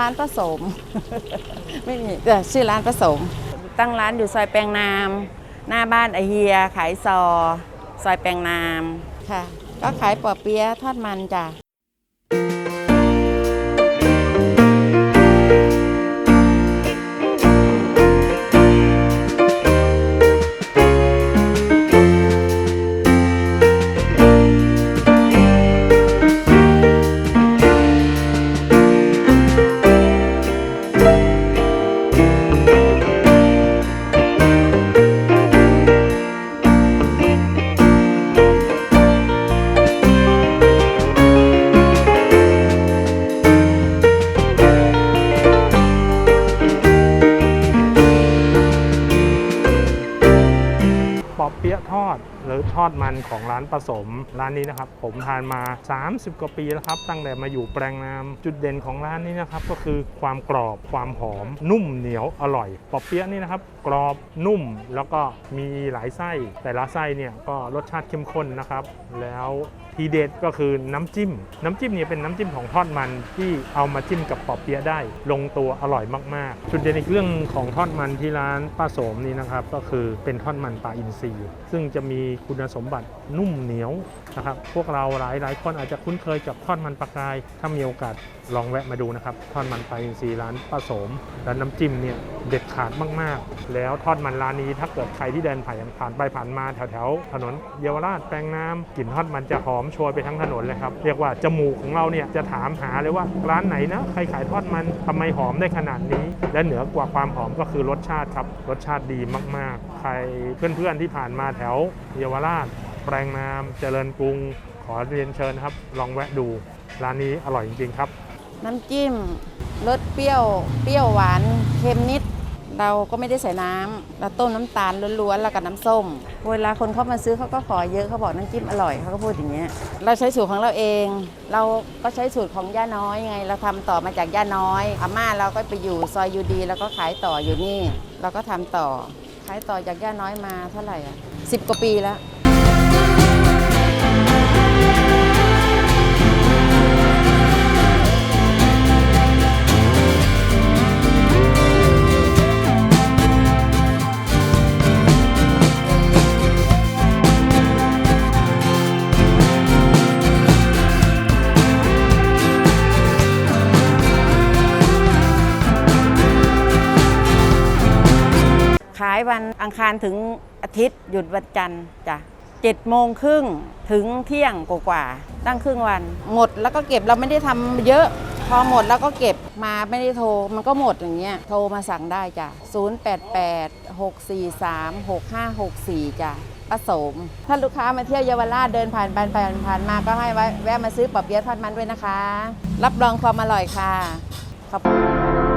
ร้านผสม ไม่มีเออชื่อร้านผสม ตั้งร้านอยู่ซอยแปลงนาม หน้าบ้านไอเฮีย ขายซอ ซอยแปลงนามค่ะ ก็ขายปอเปี๊ยะทอดมันจ้ะ ยะทอด หรือทอดมันของร้านผสม ร้านนี้นะครับ ผมทานมา 30 กว่าปีแล้วครับ ตั้งแต่มาอยู่แปลงนามจุดเด่นของร้านนี้นะครับก็คือความกรอบความหอม นุ่มเหนียวอร่อยปอเปี๊ยะนี่นะครับกรอบนุ่มแล้วก็มีหลายไส้ แต่ละไส้เนี่ยก็รสชาติเข้มข้นนะครับ แล้วทีเด็ดก็คือน้ำจิ้ม น้ำจิ้มเนี่ยเป็นน้ำจิ้มของทอดมันที่เอามาจิ้มกับปอเปี๊ยะได้ ลงตัวอร่อยมากๆ จุดเด่นอีกเรื่องของทอดมันที่ร้านป้าโสมนี่นะครับ ก็คือเป็นทอดมันปลาอินทรีย์ ซึ่งจะมีคุณสมบัตินุ่มเหนียวนะครับ พวกเราหลายหลายคนอาจจะคุ้นเคยกับทอดมันปลากราย ถ้ามีโอกาสลองแวะมาดูนะครับทอดมันปลาอินทรีร้านป้าสมและน้ำจิ้มเนี่ยเด็ดขาดมากๆ แล้วทอดมันร้านนี้ถ้าเกิดใครที่เดินผ่านผ่านไปผ่านมาแถวๆถนนเยาวราชแปลงน้ำกลิ่นทอดมันจะหอมโชยไปทั้งถนนเลยครับเรียกว่าจมูกของเราเนี่ยจะถามหาเลยว่าร้านไหนนะใครขายทอดมันทำไมหอมได้ขนาดนี้ และเหนือกว่าความหอมก็คือรสชาติครับรสชาติดีมากๆ ใครเพื่อนๆที่ผ่านมาแถวเยาวราช แปลงน้ำเจริญกรุง ขอเรียนเชิญครับ ลองแวะดู ร้านนี้อร่อยจริงๆครับ น้ำจิ้มรสเปรี้ยว เปรี้ยวหวาน เค็มนิด เราก็ไม่ได้ใส่น้ำเราต้มน้ำตาลล้วนๆแล้วกับน้ำส้ม เวลาคนเข้ามาซื้อเขาก็ขอเยอะเขาบอกน้ำจิ้มอร่อยเขาก็พูดอย่างเงี้ย เราใช้สูตรของเราเอง เราก็ใช้สูตรของย่าน้อยไง เราทำต่อมาจากย่าน้อยอาม่าเราก็ไปอยู่ซอยยูดี แล้วก็ขายต่ออยู่นี่ เราก็ทำต่อ ขายต่อจากย่าน้อยมาเท่าไหร่อะสิบกว่าปีแล้วายวันอังคารถึงอาทิตย์หยุดวันจันทร์จ้ะเจ็ดโมงครึ่งถึงเที่ยงกว่าๆตั้งครึ่งวัน หมดแล้วก็เก็บเราไม่ได้ทำเยอะ พอหมดแล้วก็เก็บมาไม่ได้โทร มันก็หมดอย่างเงี้ยโทรมาสั่งได้จ้ะ 088 643 6564 จ้ะป้าโสมถ้าลูกค้ามาเที่ยวเยาวราชเดินผ่านไปผ่านผ่านมาก็ให้แวะแวะมาซื้อปอบเปี๊ยะทอดมันด้วยนะคะ รับรองความอร่อยค่ะขอบคุณ